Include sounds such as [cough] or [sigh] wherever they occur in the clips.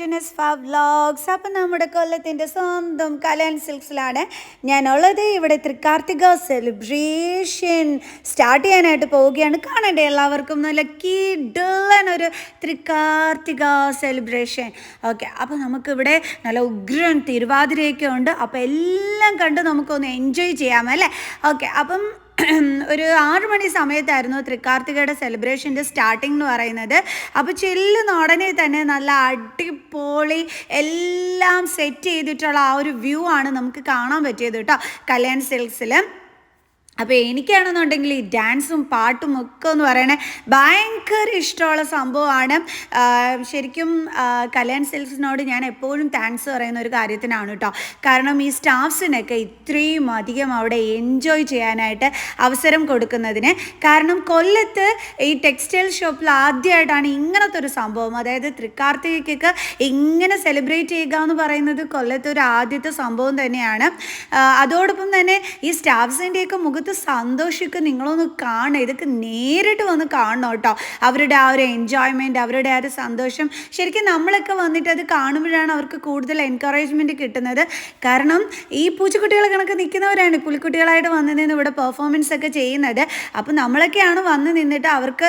To നെസ്ഫ vlogs അപ്പം നമ്മുടെ കൊല്ലത്തിന്റെ സ്വന്തം കലൻ സിൽക്സിലാണ് ഞാനുള്ളത്. ഇവിടെ തൃക്കാർത്തിക സെലിബ്രേഷൻ സ്റ്റാർട്ട് ചെയ്യാനായിട്ട് പോവുകയാണ്. കാണണ്ടേ എല്ലാവർക്കും? നല്ല കിഡലൻ ഒരു തൃക്കാർത്തിക സെലിബ്രേഷൻ ഓക്കെ അപ്പോൾ നമുക്കിവിടെ നല്ല ഉഗ്രൻ തിരുവാതിരയൊക്കെ ഉണ്ട്. അപ്പോൾ എല്ലാം കണ്ട് നമുക്കൊന്ന് എൻജോയ് ചെയ്യാമല്ലേ ഓക്കെ അപ്പം [clears throat] ഒരു ആറ് മണി സമയത്തായിരുന്നു തൃക്കാർത്തികയുടെ സെലിബ്രേഷന്റെ സ്റ്റാർട്ടിംഗ് എന്ന് പറയുന്നത്. അപ്പോൾ ചെല്ലുന്ന ഉടനെ തന്നെ നല്ല അടിപൊളി എല്ലാം സെറ്റ് ചെയ്തിട്ടുള്ള ആ ഒരു വ്യൂ ആണ് നമുക്ക് കാണാൻ പറ്റിയത് കേട്ടോ. കല്യാൺ സിൽക്സിൽ അപ്പോൾ എനിക്കാണെന്നുണ്ടെങ്കിൽ ഈ ഡാൻസും പാട്ടും ഒക്കെ എന്ന് പറയണേ ഭയങ്കര ഇഷ്ടമുള്ള സംഭവമാണ്. ശരിക്കും കല്യാൺ സെൽസിനോട് ഞാൻ എപ്പോഴും താങ്ക്സ് പറയുന്ന ഒരു കാര്യത്തിനാണ് കേട്ടോ കാരണം ഈ സ്റ്റാഫ്സിനൊക്കെ ഇത്രയും അധികം അവിടെ എൻജോയ് ചെയ്യാനായിട്ട് അവസരം കൊടുക്കുന്നതിന്. കാരണം കൊല്ലത്ത് ഈ ടെക്സ്റ്റൈൽ ഷോപ്പിൽ ആദ്യമായിട്ടാണ് ഇങ്ങനത്തെ ഒരു സംഭവം. അതായത് തൃക്കാർത്തികയ്ക്കൊക്കെ ഇങ്ങനെ സെലിബ്രേറ്റ് ചെയ്യുക എന്ന് പറയുന്നത് കൊല്ലത്തെ ഒരു ആദ്യത്തെ സംഭവം തന്നെയാണ്. അതോടൊപ്പം തന്നെ ഈ സ്റ്റാഫ്സിന്റെയൊക്കെ മുഖത്ത് സന്തോഷമൊക്കെ നിങ്ങളൊന്ന് കാണുക ഇതൊക്കെ നേരിട്ട് വന്ന് കാണണം കേട്ടോ. അവരുടെ ആ ഒരു എൻജോയ്മെന്റ് അവരുടെ ആ ഒരു സന്തോഷം. ശരിക്കും നമ്മളൊക്കെ വന്നിട്ട് അത് കാണുമ്പോഴാണ് അവർക്ക് കൂടുതൽ എൻകറേജ്മെന്റ് കിട്ടുന്നത്. കാരണം ഈ പൂച്ചക്കുട്ടികളെ കണക്ക് നിൽക്കുന്നവരാണ് പുലിക്കുട്ടികളായിട്ട് വന്ന് ഇവിടെ പെർഫോമൻസ് ഒക്കെ ചെയ്യുന്നത്. അപ്പോൾ നമ്മളൊക്കെയാണ് വന്ന് നിന്നിട്ട് അവർക്ക്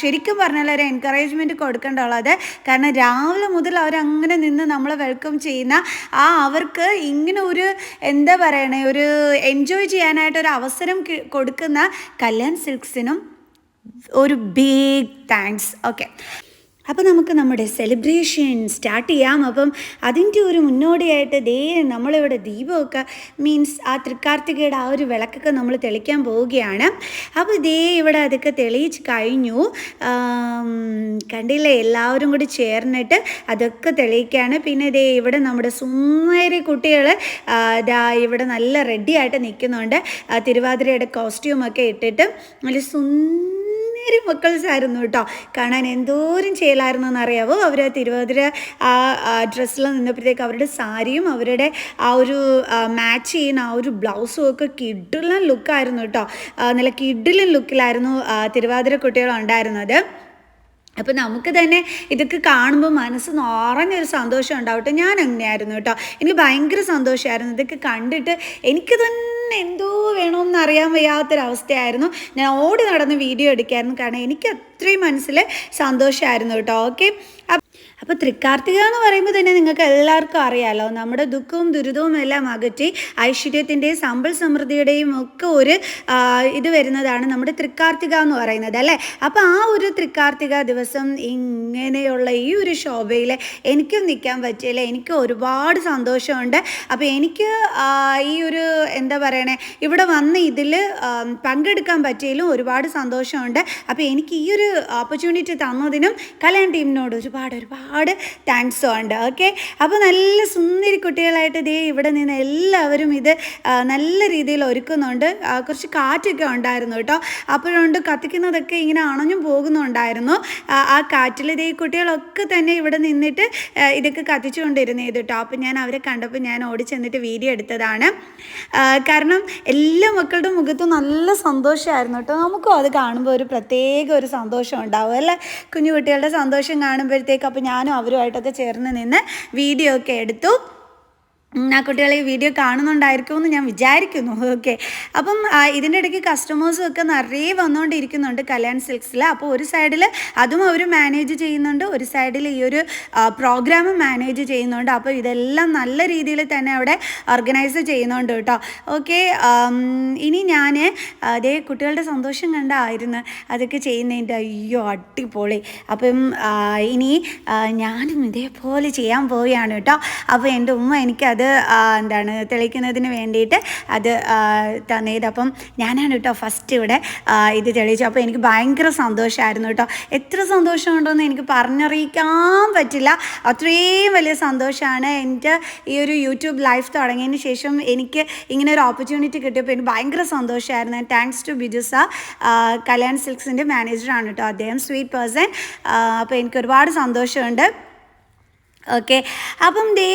ശരിക്കും പറഞ്ഞാൽ ഒരു എൻകറേജ്മെന്റ് കൊടുക്കേണ്ടുള്ളത് കാരണം രാവിലെ മുതൽ അവരങ്ങനെ നിന്ന് നമ്മളെ വെൽക്കം ചെയ്യുന്ന ആ അവർക്ക് ഇങ്ങനെ ഒരു എന്താ പറയണേ ഒരു എൻജോയ് ചെയ്യാനായിട്ട് ഒരു അവസരം കി- കൊടുക്കുന്ന കല്യാൺ സിൽക്സിനും ഒരു ബിഗ് താങ്ക്സ് ഓക്കെ അപ്പോൾ നമുക്ക് നമ്മുടെ സെലിബ്രേഷൻ സ്റ്റാർട്ട് ചെയ്യാം. അപ്പം അതിന്റെ ഒരു മുന്നോടിയായിട്ട് ദേ നമ്മളിവിടെ ദീപമൊക്കെ മീൻസ് ആ തൃക്കാർത്തികയുടെ ആ ഒരു വിളക്കൊക്കെ നമ്മൾ തെളിക്കാൻ പോവുകയാണ്. അപ്പോൾ ദേ ഇവിടെ അതൊക്കെ തെളിയിച്ച് കഴിഞ്ഞു. കണ്ടില്ല? എല്ലാവരും കൂടി ചേർന്നിട്ട് അതൊക്കെ തെളിയിക്കുകയാണ്. പിന്നെ ദേ ഇവിടെ നമ്മുടെ സുന്ദരി കുട്ടികൾ ദാ ഇവിടെ നല്ല റെഡിയായിട്ട് നിൽക്കുന്നുണ്ട്. തിരുവാതിരയുടെ കോസ്റ്റ്യൂമൊക്കെ ഇട്ടിട്ട് നല്ല സുന്ദര ഒത്തിരി മക്കൾസ് ആയിരുന്നു കേട്ടോ. കാണാൻ എന്തോരം ചെയ്യലായിരുന്നു എന്നറിയാവോ? അവർ തിരുവാതിര ആ ഡ്രസ്സിൽ നിന്നപ്പോഴത്തേക്ക് അവരുടെ സാരിയും അവരുടെ ആ ഒരു മാച്ച് ചെയ്യുന്ന ആ ഒരു ബ്ലൗസും ഒക്കെ കിഡിലൻ ലുക്കായിരുന്നു കേട്ടോ. നല്ല കിഡിലൻ ലുക്കിലായിരുന്നു തിരുവാതിര കുട്ടികൾ ഉണ്ടായിരുന്നത് അപ്പോൾ നമുക്ക് തന്നെ ഇതൊക്കെ കാണുമ്പോൾ മനസ്സ് നിറഞ്ഞൊരു സന്തോഷം ഉണ്ടാവട്ടെ. ഞാൻ അങ്ങനെയായിരുന്നു കേട്ടോ. എനിക്ക് ഭയങ്കര സന്തോഷമായിരുന്നു ഇതൊക്കെ കണ്ടിട്ട് എനിക്ക് തന്നെ എന്തോ വേണമെന്ന് അറിയാൻ വയ്യാത്തൊരവസ്ഥയായിരുന്നു. ഞാൻ ഓടി നടന്ന് വീഡിയോ എടുക്കായിരുന്നു. കാരണം എനിക്ക് അത്രയും മനസ്സിൽ സന്തോഷമായിരുന്നു കേട്ടോ. ഓക്കെ? അപ്പോൾ തൃക്കാർത്തിക എന്ന് പറയുമ്പോൾ തന്നെ നിങ്ങൾക്ക് എല്ലാവർക്കും അറിയാമല്ലോ നമ്മുടെ ദുഃഖവും ദുരിതവും എല്ലാം അകറ്റി ഐശ്വര്യത്തിന്റെയും സമ്പൽ സമൃദ്ധിയുടെയും ഒക്കെ ഒരു ഇത് വരുന്നതാണ് നമ്മുടെ തൃക്കാർത്തിക എന്ന് പറയുന്നത് അല്ലേ? അപ്പോൾ ആ ഒരു തൃക്കാർത്തിക ദിവസം ഇങ്ങനെയുള്ള ഈ ഒരു ശോഭയിൽ എനിക്കും നിൽക്കാൻ പറ്റിയില്ല. എനിക്ക് ഒരുപാട് സന്തോഷമുണ്ട്. അപ്പോൾ എനിക്ക് ഈ ഒരു എന്താ പറയണേ ഇവിടെ വന്ന് ഇതിൽ പങ്കെടുക്കാൻ പറ്റിയതിലും ഒരുപാട് സന്തോഷമുണ്ട്. അപ്പോൾ എനിക്ക് ഈ ഒരു ഓപ്പർച്യൂണിറ്റി തന്നതിനും കല്യാൺ ടീമിനോട് ഒരുപാട് ഒരുപാട് താങ്ക്സും ഉണ്ട്. ഓക്കെ അപ്പോൾ നല്ല സുന്ദരി കുട്ടികളായിട്ട് ദേ ഇവിടെ നിന്ന് എല്ലാവരും ഇത് നല്ല രീതിയിൽ ഒരുക്കുന്നുണ്ട്. കുറച്ച് കാറ്റൊക്കെ ഉണ്ടായിരുന്നു കേട്ടോ. അപ്പോഴുണ്ട് കത്തിക്കുന്നതൊക്കെ ഇങ്ങനെ അണഞ്ഞും പോകുന്നുണ്ടായിരുന്നു. ആ, കാറ്റിൽ ഇതേ കുട്ടികളൊക്കെ തന്നെ ഇവിടെ നിന്നിട്ട് ഇതൊക്കെ ഇത് കേട്ടോ. അപ്പോൾ ഞാൻ അവരെ കണ്ടപ്പോൾ ഞാൻ ഓടി ചെന്നിട്ട് വീഡിയോ എടുത്തതാണ്. ആ, കാരണം എല്ലാ മക്കളുടെ മുഖത്തും നല്ല സന്തോഷമായിരുന്നു കേട്ടോ. നമുക്കും അത് കാണുമ്പോൾ ഒരു പ്രത്യേക ഒരു സന്തോഷം ഉണ്ടാവും അല്ലേ? കുഞ്ഞു കുട്ടികളുടെ സന്തോഷം കാണുമ്പോഴത്തേക്ക് അപ്പോൾ ഞാനും അവരുമായിട്ടൊക്കെ ചേർന്ന് നിന്ന് വീഡിയോ ഒക്കെ എടുത്തു. ആ കുട്ടികൾ ഈ വീഡിയോ കാണുന്നുണ്ടായിരിക്കുമെന്ന് ഞാൻ വിചാരിക്കുന്നു. [laughs] ഓക്കെ അപ്പം ഇതിന്റെ ഇടയ്ക്ക് കസ്റ്റമേഴ്സും ഒക്കെ നിറയെ വന്നുകൊണ്ടിരിക്കുന്നുണ്ട് കല്യാൺ സിൽക്സിൽ. അപ്പോൾ ഒരു സൈഡിൽ അതും അവർ മാനേജ് ചെയ്യുന്നുണ്ട് ഒരു സൈഡിൽ ഈ ഒരു പ്രോഗ്രാം മാനേജ് ചെയ്യുന്നുണ്ട്. അപ്പോൾ ഇതെല്ലാം നല്ല രീതിയിൽ തന്നെ അവിടെ ഓർഗനൈസ് ചെയ്യുന്നുണ്ട് കേട്ടോ. ഓക്കെ ഇനി ഞാൻ അതേ കുട്ടികളുടെ സന്തോഷം കണ്ടായിരുന്നു അതൊക്കെ ചെയ്യുന്നതിന്റെ അയ്യോ അടിപൊളി. അപ്പം ഇനി ഞാനും ഇതേപോലെ ചെയ്യാൻ പോവുകയാണ് കേട്ടോ. അപ്പോൾ എന്റെ ഉമ്മ എനിക്കത് ആ, എന്താണ് തെളിയിക്കുന്നതിന് വേണ്ടിയിട്ട് അത് തന്നേത്. അപ്പം ഞാനാണ് കേട്ടോ ഫസ്റ്റ് ഇവിടെ ഇത് തെളിയിച്ചു അപ്പോൾ എനിക്ക് ഭയങ്കര സന്തോഷമായിരുന്നു കേട്ടോ. എത്ര സന്തോഷമുണ്ടെന്ന് എനിക്ക് പറഞ്ഞറിയിക്കാൻ പറ്റില്ല. അത്രയും വലിയ സന്തോഷമാണ് എന്റെ ഈ ഒരു യൂട്യൂബ് ലൈഫ് തുടങ്ങിയതിന് ശേഷം എനിക്ക് ഇങ്ങനെ ഒരു ഓപ്പർച്യൂണിറ്റി കിട്ടിയപ്പോൾ എനിക്ക് ഭയങ്കര സന്തോഷമായിരുന്നു താങ്ക്സ് ടു ബിജുസ കല്യാൺ സിൽക്സിന്റെ മാനേജറാണ് കേട്ടോ അദ്ദേഹം. സ്വീറ്റ് പേഴ്സൺ അപ്പോൾ എനിക്ക് ഒരുപാട് സന്തോഷമുണ്ട്. ഓക്കെ അപ്പം ദേ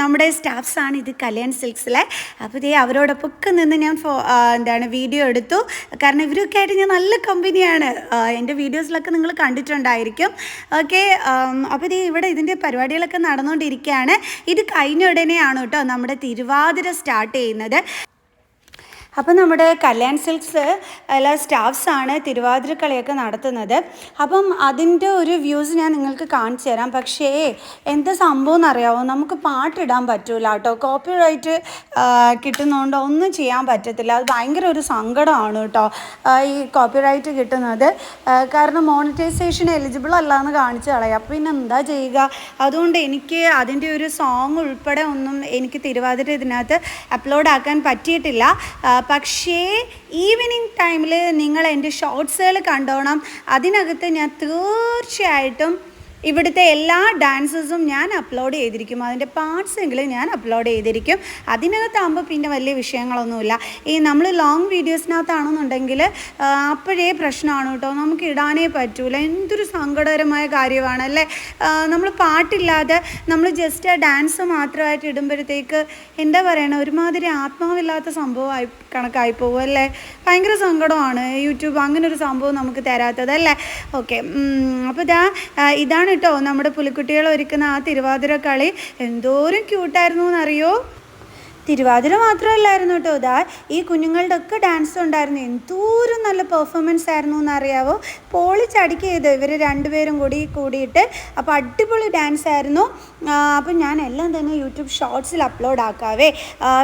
നമ്മുടെ സ്റ്റാഫ്സാണ് ഇത് കല്യാൺ സിൽക്സിലെ. അപ്പോൾ ദേ അവരോടൊപ്പം നിന്ന് ഞാൻ ഫോ എന്താണ് വീഡിയോ എടുത്തു. കാരണം ഇവരൊക്കെ ആയിട്ട് ഞാൻ നല്ല കമ്പനിയാണ് എന്റെ വീഡിയോസിലൊക്കെ നിങ്ങൾ കണ്ടിട്ടുണ്ടായിരിക്കും. ഓക്കെ അപ്പോൾ ദേ ഇവിടെ ഇതിന്റെ പരിപാടികളൊക്കെ നടന്നുകൊണ്ടിരിക്കുകയാണ്. ഇത് കഴിഞ്ഞ ഉടനെയാണ് കേട്ടോ നമ്മുടെ തിരുവാതിര സ്റ്റാർട്ട് ചെയ്യുന്നത്. അപ്പോൾ നമ്മുടെ കല്യാൺ സിൽക്സ് എല്ലാ സ്റ്റാഫ്സാണ് തിരുവാതിരക്കളിയൊക്കെ നടത്തുന്നത്. അപ്പം അതിന്റെ ഒരു വ്യൂസ് ഞാൻ നിങ്ങൾക്ക് കാണിച്ചു തരാം. പക്ഷേ എന്താ സംഭവം എന്നറിയാമോ നമുക്ക് പാട്ടിടാൻ പറ്റൂല കേട്ടോ. കോപ്പി റൈറ്റ് കിട്ടുന്നതുകൊണ്ട് ഒന്നും ചെയ്യാൻ പറ്റത്തില്ല. അത് ഭയങ്കര ഒരു സങ്കടമാണ് കേട്ടോ ഈ കോപ്പി റൈറ്റ് കിട്ടുന്നത് കാരണം മോണിറ്റൈസേഷൻ എലിജിബിൾ അല്ല എന്ന് കാണിച്ചു കളയാം. പിന്നെ എന്താ ചെയ്യുക? അതുകൊണ്ട് എനിക്ക് അതിന്റെ ഒരു സോങ് ഉൾപ്പെടെ ഒന്നും എനിക്ക് തിരുവാതിര ഇതിനകത്ത് അപ്ലോഡ് ആക്കാൻ പറ്റിയിട്ടില്ല. പക്ഷേ ഈവനിങ് ടൈമിൽ നിങ്ങൾ എന്റെ ഷോർട്സുകൾ കണ്ടോണം. അതിനകത്ത് ഞാൻ തീർച്ചയായിട്ടും ഇവിടുത്തെ എല്ലാ ഡാൻസസും ഞാൻ അപ്ലോഡ് ചെയ്തിരിക്കും. അതിന്റെ പാർട്സ് എങ്കിലും ഞാൻ അപ്ലോഡ് ചെയ്തിരിക്കും. അതിനകത്താകുമ്പോൾ പിന്നെ വലിയ വിഷയങ്ങളൊന്നുമില്ല. ഈ നമ്മൾ ലോങ് വീഡിയോസിനകത്താണെന്നുണ്ടെങ്കിൽ അപ്പോഴേ പ്രശ്നമാണ് കേട്ടോ. നമുക്ക് ഇടാനേ പറ്റൂല. എന്തൊരു സങ്കടകരമായ കാര്യമാണ് അല്ലേ? നമ്മൾ പാട്ടില്ലാതെ നമ്മൾ ജസ്റ്റ് ഡാൻസ് മാത്രമായിട്ട് ഇടുമ്പോഴത്തേക്ക് എന്താ പറയണ? ഒരുമാതിരി ആത്മാവില്ലാത്ത സംഭവമായി കണക്കായി പോകും അല്ലേ? ഭയങ്കര സങ്കടമാണ് യൂട്യൂബ്. അങ്ങനെ ഒരു സംഭവം നമുക്ക് തരാത്തത് അല്ലേ? ഓക്കെ അപ്പോൾ ഇതാ ഇതാണ് കേട്ടോ. നമ്മുടെ പുലിക്കുട്ടികൾ ഒരുക്കുന്ന ആ തിരുവാതിര കളി എന്തോരം ക്യൂട്ടായിരുന്നു എന്നറിയോ തിരുവാതിര മാത്രമല്ലായിരുന്നു കേട്ടോ. ഇതാ ഈ കുഞ്ഞുങ്ങളുടെ ഒക്കെ ഡാൻസ് ഉണ്ടായിരുന്നു. എന്തോരം നല്ല പെർഫോമൻസ് ആയിരുന്നു എന്നറിയാവോ? പോളിച്ചടിക്ക് ചെയ്ത്. ഇവർ രണ്ടുപേരും കൂടി കൂടിയിട്ട് അപ്പോൾ അടിപൊളി ഡാൻസ് ആയിരുന്നു. അപ്പം ഞാൻ എല്ലാം തന്നെ യൂട്യൂബ് ഷോർട്സിൽ അപ്ലോഡ് ആക്കാവേ.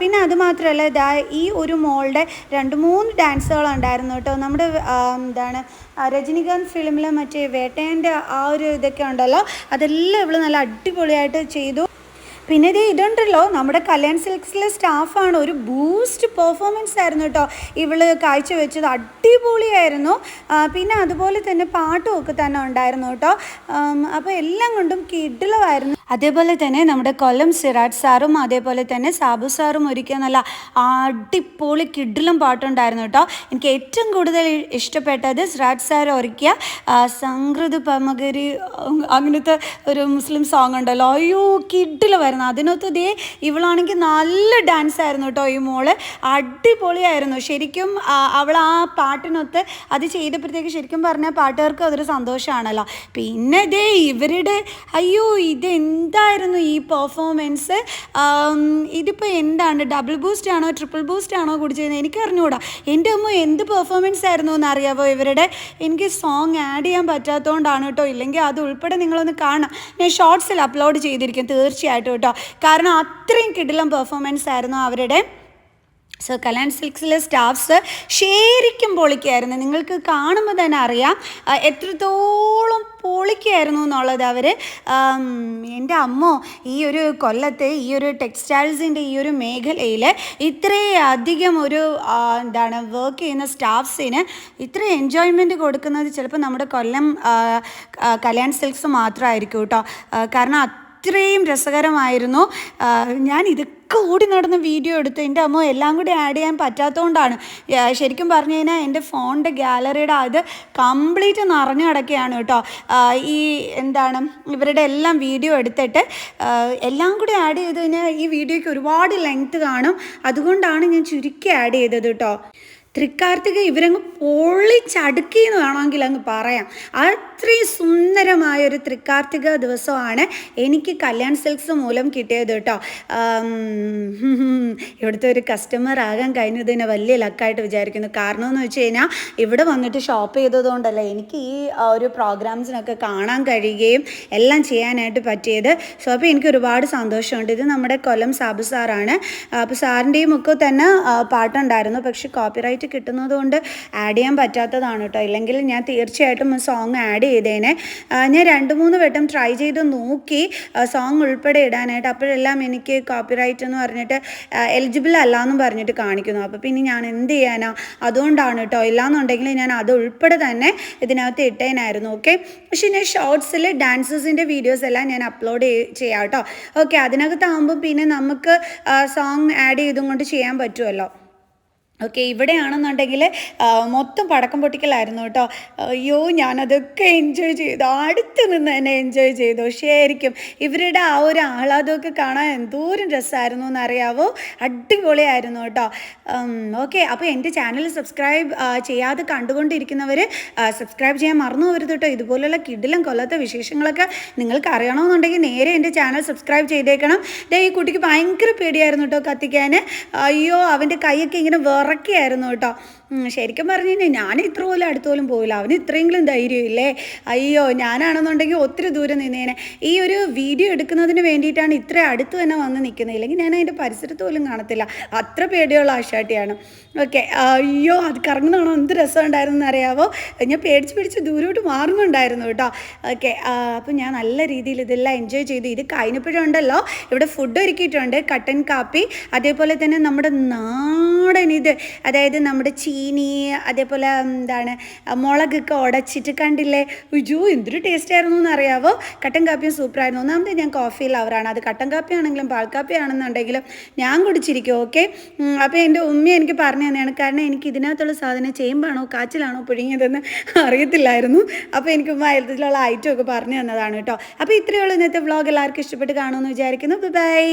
പിന്നെ അതുമാത്രമല്ല ഇതാ ഈ ഒരു മോളുടെ രണ്ട് മൂന്ന് ഡാൻസുകൾ ഉണ്ടായിരുന്നു കേട്ടോ. നമ്മുടെ എന്താണ് രജനീകാന്ത് ഫിലിമിലെ മറ്റേ വേട്ടേന്റെ ആ ഒരു ഇതൊക്കെ ഉണ്ടല്ലോ. അതെല്ലാം ഇവൾ നല്ല അടിപൊളിയായിട്ട് ചെയ്തു. പിന്നെ ഇത് ഇതുണ്ടല്ലോ നമ്മുടെ കല്യാൺ സിൽക്സിലെ സ്റ്റാഫാണ്. ഒരു ബൂസ്റ്റ് പെർഫോമൻസ് ആയിരുന്നു കേട്ടോ. ഇവൾ കാഴ്ചവെച്ചത് അടിപൊളിയായിരുന്നു. പിന്നെ അതുപോലെ തന്നെ പാട്ടുമൊക്കെ തന്നെ ഉണ്ടായിരുന്നു കേട്ടോ. അപ്പോൾ എല്ലാം കൊണ്ടും കിഡിലമായിരുന്നു അതേപോലെ തന്നെ നമ്മുടെ കൊല്ലം സിറാജ് സാറും അതേപോലെ തന്നെ സാബു സാറും ഒരുക്കിയ നല്ല അടിപൊളി കിഡിലും പാട്ടുണ്ടായിരുന്നു കേട്ടോ. എനിക്ക് ഏറ്റവും കൂടുതൽ ഇഷ്ടപ്പെട്ടത് സിറാജ് സാർ ഒരുക്കിയ സംഗൃത പമകരി അങ്ങനത്തെ ഒരു മുസ്ലിം സോങ് ഉണ്ടല്ലോ. അയ്യോ കിഡിൽ വരുന്ന. അതിനകത്ത് ദേ ഇവളാണെങ്കിൽ നല്ല ഡാൻസ് ആയിരുന്നു കേട്ടോ ഈ മോൾ. അടിപൊളിയായിരുന്നു. ശരിക്കും അവൾ ആ പാട്ടിനൊത്ത് അത് ചെയ്തപ്പോഴത്തേക്ക് ശരിക്കും പറഞ്ഞാൽ പാട്ടുകാർക്ക് അതൊരു സന്തോഷമാണല്ലോ. പിന്നെ ദേ ഇവരുടെ അയ്യോ ഇത് എന്തായിരുന്നു ഈ പെർഫോമൻസ് ഇതിപ്പോൾ എന്താണ്? ഡബിൾ ബൂസ്റ്റ് ആണോ ട്രിപ്പിൾ ബൂസ്റ്റ് ആണോ കുടിച്ചിരുന്നത് എനിക്ക് അറിഞ്ഞുകൂടാ എന്റെ അമ്മ എന്ത് പെർഫോമൻസ് ആയിരുന്നു എന്ന് അറിയാവോ ഇവരുടെ? എനിക്ക് സോങ് ആഡ് ചെയ്യാൻ പറ്റാത്തതുകൊണ്ടാണ് കേട്ടോ. ഇല്ലെങ്കിൽ അത് ഉൾപ്പെടെ നിങ്ങളൊന്ന് കാണാം. ഞാൻ ഷോർട്സിൽ അപ്ലോഡ് ചെയ്തിരിക്കും തീർച്ചയായിട്ടും കേട്ടോ. കാരണം അത്രയും കിടിലം പെർഫോമൻസ് ആയിരുന്നു അവരുടെ. സോ കല്യാൺ സിൽക്സിലെ സ്റ്റാഫ്സ് ശരിക്കും പൊളിക്കായിരുന്നു. നിങ്ങൾക്ക് കാണുമ്പോൾ തന്നെ അറിയാം. എത്രത്തോളം പൊളിക്കായിരുന്നു എന്നുള്ളത് അവർ എന്റെ അമ്മോ ഈ ഒരു കൊല്ലത്ത് ഈ ഒരു ടെക്സ്റ്റൈൽസിന്റെ ഈ ഒരു മേഖലയിൽ ഇത്രയധികം ഒരു എന്താണ് വർക്ക് ചെയ്യുന്ന സ്റ്റാഫ്സിന് ഇത്ര എൻജോയ്മെന്റ് കൊടുക്കുന്നത് ചിലപ്പോൾ നമ്മുടെ കൊല്ലം കല്യാൺ സിൽക്സ് മാത്രമായിരിക്കും കേട്ടോ. കാരണം അത്രയും രസകരമായിരുന്നു. ഞാൻ ഞാൻ ഇതൊക്കെ ഓടി നടന്ന് വീഡിയോ എടുത്ത് എന്റെ അമ്മ എല്ലാം കൂടി ആഡ് ചെയ്യാൻ പറ്റാത്തതുകൊണ്ടാണ് ശരിക്കും പറഞ്ഞു കഴിഞ്ഞാൽ എന്റെ ഫോണിന്റെ ഗാലറിയുടെ അത് കംപ്ലീറ്റ് നിറഞ്ഞു കിടക്കുകയാണ് കേട്ടോ. ഈ എന്താണ് ഇവരുടെ എല്ലാം വീഡിയോ എടുത്തിട്ട് എല്ലാം കൂടി ആഡ് ചെയ്ത് കഴിഞ്ഞാൽ ഈ വീഡിയോയ്ക്ക് ഒരുപാട് ലെങ്ത് കാണും. അതുകൊണ്ടാണ് ഞാൻ ചുരുക്കി ആഡ് ചെയ്തത് കേട്ടോ. തൃക്കാർത്തിക ഇവരങ്ങ് പൊളിച്ചടുക്കി എന്ന് വേണമെങ്കിൽ അങ്ങ് പറയാം. അത്രയും സുന്ദരമായ ഒരു തൃക്കാർത്തിക ദിവസമാണ് എനിക്ക് കല്യാൺ സിൽക്സ് മൂലം കിട്ടിയത് കേട്ടോ. ഇവിടുത്തെ ഒരു കസ്റ്റമർ ആകാൻ കഴിഞ്ഞതിന് വലിയ ലക്കായിട്ട് വിചാരിക്കുന്നു. കാരണം എന്ന് വെച്ച് കഴിഞ്ഞാൽ ഇവിടെ വന്നിട്ട് ഷോപ്പ് ചെയ്തതുകൊണ്ടല്ല എനിക്ക് ഈ ഒരു പ്രോഗ്രാംസിനൊക്കെ കാണാൻ കഴിയുകയും എല്ലാം ചെയ്യാനായിട്ട് പറ്റിയത്. സോ അപ്പോൾ എനിക്ക് ഒരുപാട് സന്തോഷമുണ്ട്. ഇത് നമ്മുടെ കൊല്ലം സാബു സാറാണ്. അപ്പോൾ സാറിന്റെയും ഒക്കെ തന്നെ പാട്ടുണ്ടായിരുന്നു. പക്ഷേ കോപ്പിറൈറ്റ് കിട്ടുന്നത് കൊണ്ട് ആഡ് ചെയ്യാൻ പറ്റാത്തതാണ് കേട്ടോ. ഇല്ലെങ്കിൽ ഞാൻ തീർച്ചയായിട്ടും സോങ് ആഡ് ചെയ്തേനെ. ഞാൻ രണ്ട് മൂന്ന് വട്ടം ട്രൈ ചെയ്ത് നോക്കി. സോങ് ഉൾപ്പെടെ ഇടാനായിട്ട് അപ്പോഴെല്ലാം എനിക്ക് കോപ്പിറൈറ്റ് എന്ന് പറഞ്ഞിട്ട് എലിജിബിൾ അല്ല എന്നും പറഞ്ഞിട്ട് കാണിക്കുന്നു. അപ്പോൾ പിന്നെ ഞാൻ എന്ത് ചെയ്യാനാ? അതുകൊണ്ടാണ് കേട്ടോ. ഇല്ലാന്നുണ്ടെങ്കിൽ ഞാൻ അത് ഉൾപ്പെടെ തന്നെ ഇതിനകത്ത് ഇട്ടേനായിരുന്നു. ഓക്കെ പക്ഷേ ഞാൻ ഷോർട്സിൽ ഡാൻസസിന്റെ വീഡിയോസ് എല്ലാം ഞാൻ അപ്ലോഡ് ചെയ്യാം കേട്ടോ. ഓക്കെ അതിനകത്താകുമ്പോൾ പിന്നെ നമുക്ക് സോങ് ആഡ് ചെയ്തും കൊണ്ട് ചെയ്യാൻ പറ്റുമല്ലോ. ഓക്കെ ഇവിടെയാണെന്നുണ്ടെങ്കിൽ മൊത്തം പടക്കം പൊട്ടിക്കലായിരുന്നു കേട്ടോ. അയ്യോ ഞാനതൊക്കെ എൻജോയ് ചെയ്തു. അടുത്ത് നിന്ന് തന്നെ എൻജോയ് ചെയ്തു. ശരിക്കും ഇവരുടെ ആ ഒരു ആഹ്ലാദമൊക്കെ കാണാൻ എന്തോരം രസമായിരുന്നു എന്നറിയാവോ? അടിപൊളിയായിരുന്നു കേട്ടോ. ഓക്കെ അപ്പോൾ എന്റെ ചാനൽ സബ്സ്ക്രൈബ് ചെയ്യാതെ കണ്ടുകൊണ്ടിരിക്കുന്നവർ സബ്സ്ക്രൈബ് ചെയ്യാൻ മറന്നു പോകരുത് കേട്ടോ. ഇതുപോലുള്ള കിഡിലും കൊല്ലത്തെ വിശേഷങ്ങളൊക്കെ നിങ്ങൾക്ക് അറിയണമെന്നുണ്ടെങ്കിൽ നേരെ എന്റെ ചാനൽ സബ്സ്ക്രൈബ് ചെയ്തേക്കണം. ഈ കുട്ടിക്ക് ഭയങ്കര പേടിയായിരുന്നു കേട്ടോ കത്തിക്കാൻ. അയ്യോ അവന്റെ കൈയൊക്കെ ഇങ്ങനെ വിറക്കിയായിരുന്നു കേട്ടോ. ശരിക്കും പറഞ്ഞു കഴിഞ്ഞാൽ ഞാൻ ഇത്ര പോലും അടുത്ത പോലും പോയില്ല. അവന് ഇത്രയെങ്കിലും ധൈര്യമില്ലേ അയ്യോ ഞാനാണെന്നുണ്ടെങ്കിൽ ഒത്തിരി ദൂരം നിന്നേനെ. ഈ ഒരു വീഡിയോ എടുക്കുന്നതിന് വേണ്ടിയിട്ടാണ് ഇത്ര അടുത്ത് തന്നെ വന്ന് നിൽക്കുന്നത്. ഇല്ലെങ്കിൽ ഞാൻ അതിന്റെ പരിസരത്ത് പോലും കാണത്തില്ല. അത്ര പേടിയുള്ള ആശാട്ടിയാണ്. ഓക്കെ. അയ്യോ അത് കറങ്ങുന്നതാണോ എന്ത് രസമുണ്ടായിരുന്നു എന്നറിയാവോ? ഞാൻ പേടിച്ച് പേടിച്ച് ദൂരോട്ട് മാറുന്നുണ്ടായിരുന്നു കേട്ടോ. ഓക്കെ. അപ്പോൾ ഞാൻ നല്ല രീതിയിൽ ഇതെല്ലാം എൻജോയ് ചെയ്തു. ഇത് കഴിഞ്ഞപ്പോഴുണ്ടല്ലോ ഇവിടെ ഫുഡ് ഒരുക്കിയിട്ടുണ്ട്. കട്ടൻ കാപ്പി. അതേപോലെ തന്നെ നമ്മുടെ നാടൻ ഇത് അതായത് നമ്മുടെ ചീനി അതേപോലെ എന്താണ് മുളകൊക്കെ ഉടച്ചിട്ട് കണ്ടില്ലേ? ഉജു എന്തൊരു ടേസ്റ്റ് ആയിരുന്നു എന്ന് അറിയാവോ കട്ടൻ കാപ്പിയും സൂപ്പറായിരുന്നു ഒന്നാമത് ഞാൻ കോഫി ലവറാണ് അത് കട്ടൻ കാപ്പിയാണെങ്കിലും പാൽ കാപ്പി ആണെന്നുണ്ടെങ്കിലും ഞാൻ കുടിച്ചിരിക്കും ഓക്കെ അപ്പോൾ എന്റെ ഉമ്മ എനിക്ക് പറഞ്ഞു തന്നെയാണ് കാരണം എനിക്ക് ഇതിനകത്തുള്ള സാധനം ചേമ്പാണോ കാച്ചിലാണോ പുഴുങ്ങിയതെന്ന് അറിയത്തില്ലായിരുന്നു. അപ്പോൾ എനിക്ക് ഉമ്മ ഐറ്റം ഒക്കെ പറഞ്ഞു തന്നതാണ് കേട്ടോ. അപ്പോൾ ഇത്രയേ ഉള്ളൂ ഇന്നത്തെ വ്ളോഗ് എല്ലാവർക്കും ഇഷ്ടപ്പെട്ട് കാണുമെന്ന് വിചാരിക്കുന്നു. ബൈ